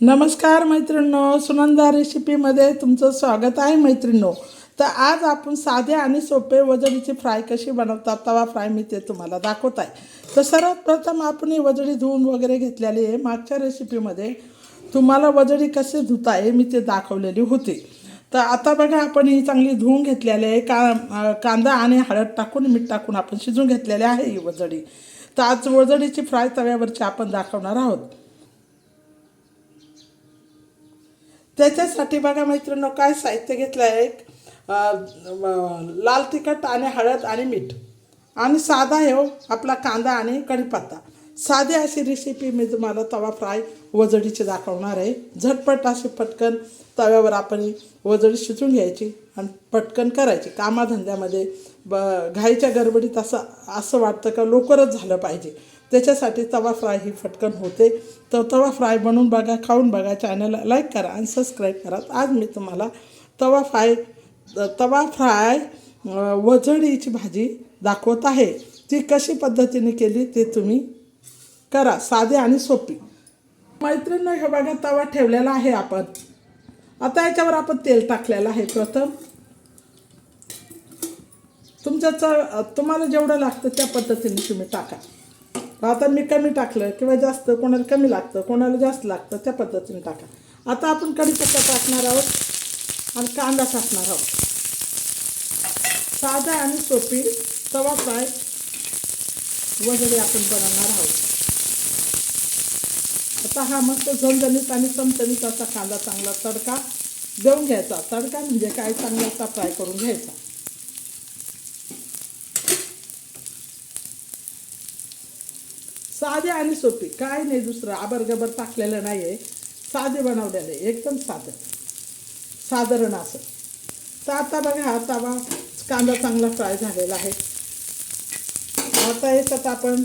नमस्कार मैत्रिणींनो सुनंदा रेसिपीमध्ये तुमचं स्वागत आहे मैत्रिणींनो. तर आज आपण साधे आणि सोपे वजडीची फ्राय कशी बनवतात तवा फ्राय मी ते तुम्हाला दाखवत आहे. तर सर्वात प्रथम आपण ही वजडी धुवून वगैरे घेतलेली आहे. मागच्या रेसिपीमध्ये तुम्हाला वजडी कसे धुता आहे मी ते दाखवलेली होती. तर आता बघा आपण ही चांगली धुवून घेतलेली आहे. का कांदा आणि हळद टाकून मीठ टाकून आपण शिजून घेतलेली आहे ही वजडी. तर आज वजडीची फ्राय तव्यावरची आपण दाखवणार आहोत. त्याच्यासाठी बघा मैत्रिणी काय साहित्य घेतलं आहे एक लाल तिखट आणि हळद आणि मीठ. आणि साधा हे हो आपला कांदा आणि कढीपत्ता. साधी अशी रेसिपी मी तुम्हाला तवा फ्राय वजडीची दाखवणार आहे. झटपट अशी पटकन तव्यावर आपण वजडी शिजून घ्यायची आणि पटकन करायची. कामाधंद्यामध्ये ब घाईच्या गडबडीत असं असं वाटतं का लवकरच झालं पाहिजे. त्याच्यासाठी तवा फ्राय ही फटकन होते. तर तवा फ्राय बनवून बघा खाऊन बघा चॅनलला लाईक करा आणि सबस्क्राईब करा. आज मी तुम्हाला तवा फ्राय तवा फ्राय वजडीची भाजी दाखवत आहे. ती कशी पद्धतीने केली ते तुम्ही करा साधे आणि सोपी. मैत्रिणी हे बघा तवा ठेवलेला आहे आपण. आता याच्यावर आपण तेल टाकलेलं आहे प्रथम. तुमच्या च तुम्हाला जेवढं लागतं त्या पद्धतीने तुम्ही टाका. आता मी कमी टाकलं किंवा जास्त कोणाला कमी लागतं कोणाला जास्त लागतं त्या पद्धतीने टाका. आता आपण कढीपत्ता टाकणार आहोत आणि कांदा टाकणार आहोत. साधा आणि सोपी तवा फ्राय वगैरे आपण बनवणार आहोत. आता हा मस्त झणझणीत आणि चमचणीत असा कांदा चांगला तडका देऊन घ्यायचा. तडका म्हणजे काय? चांगला असा फ्राय करून घ्यायचा. साधे आणि सोपी. काय नाही दुसरं. आबर गबर टाकलेलं नाही आहे साधे बनवलेलं आहे. एकदम साधं. साधारण असं. तर आता बघा हा तवा कांदा चांगला फ्राय झालेला आहे. आता याच्यात आपण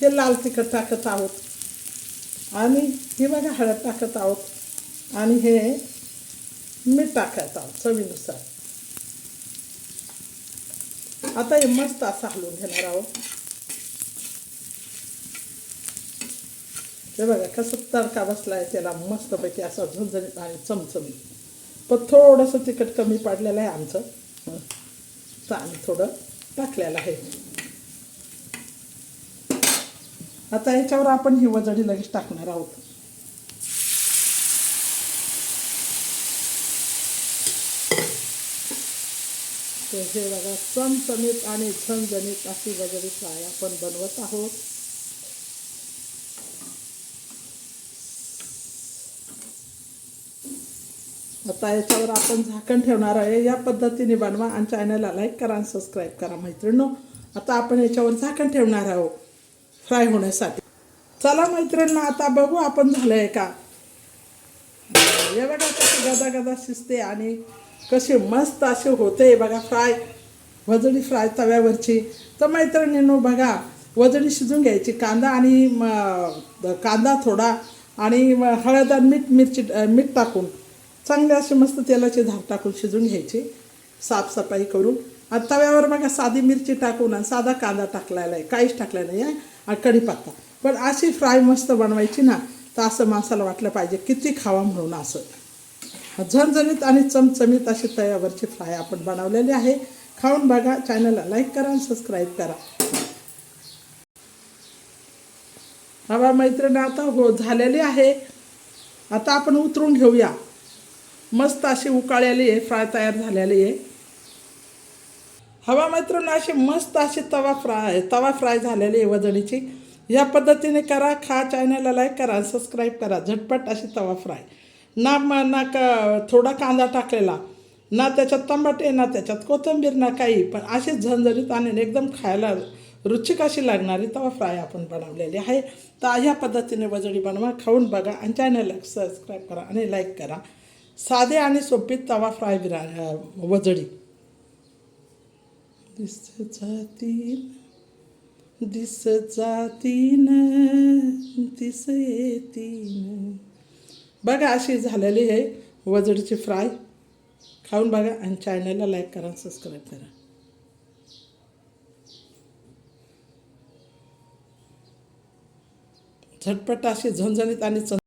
हे लाल तिखट टाकत आहोत. आणि हे बघा हळद टाकत आहोत. आणि हे मीठ टाकत आहोत चवीनुसार. आता हे मस्त असं हलवून घेणार आहोत. हे बघा कसं तडका बसलाय त्याला मस्तपैकी असा झणझणीत आणि चमचमीत. पण थोडंसं तिखट कमी पडलेलं आहे आमचं. तर आम्ही थोडं टाकलेलं आहे. आता याच्यावर आपण ही वजडी लगेच टाकणार आहोत. हे बघा चमचमीत आणि झणझणीत अशी वजडी फ्राय आपण बनवत आहोत. आता याच्यावर आपण झाकण ठेवणार आहे. या पद्धतीने बनवा आणि चॅनलला लाईक करा आणि सबस्क्राईब करा मैत्रिणींनो. आता आपण याच्यावर झाकण ठेवणार आहोत. फ्राय होण्यासाठी. चला मैत्रिणींना आता बघू आपण झालं आहे का? हे बघा कशी गदा गदा शिजते आणि कशी मस्त अशी होते. बघा फ्राय वजडी फ्राय तव्यावरची. तर मैत्रिणींनो बघा वजडी शिजून घ्यायची. कांदा आणि कांदा थोडा आणि हळद आणि मीठ मिरची मीठ टाकून. चांगले असे मस्त तेलाचे झाड टाकून शिजून घ्यायची. साफसफाई करून. आणि तव्यावर बघा साधी मिरची टाकून आणि साधा कांदा टाकलेला आहे. काहीच टाकला नाही आहे. आणि कढीपत्ता. पण अशी फ्राय मस्त बनवायची ना तर असं माणसाला वाटलं पाहिजे किती खावा म्हणून असं. झणझणीत आणि चमचमीत अशी तव्यावरची फ्राय आपण बनवलेली आहे. खाऊन बघा चॅनलला लाईक करा आणि सबस्क्राईब करा. हवा मैत्रिणी आता हो झालेली आहे. आता आपण उतरून घेऊया. मस्त अशी उकाळलेली आहे फ्राय तयार झालेली आहे. हवा मित्रांनो अशी मस्त अशी तवा फ्राय तवा फ्राय झालेली आहे वजडीची या पद्धतीने करा खा चॅनलला लाईक करा सबस्क्राईब करा झटपट अशी तवा फ्राय. ना म ना का थोडा कांदा टाकलेला ना त्याच्यात टमाटे ना त्याच्यात कोथिंबीर ना काही पण अशी झणझणीत आणि एकदम खायला रुचिक अशी लागणारी तवा फ्राय आपण बनवलेली आहे. तर ह्या पद्धतीने वजडी बनवा खाऊन बघा आणि चॅनलला सबस्क्राईब करा आणि लाईक करा. साधे आणि सोपी तवा फ्राय विरा वजडी. दिस जातीन दिस जातीन दिस येतीन. बघा अशी झालेली आहे वजडीची फ्राय. खाऊन बघा आणि चॅनलला लाईक करा सबस्क्राईब करा. झटपट अशी झणझणीत आणि च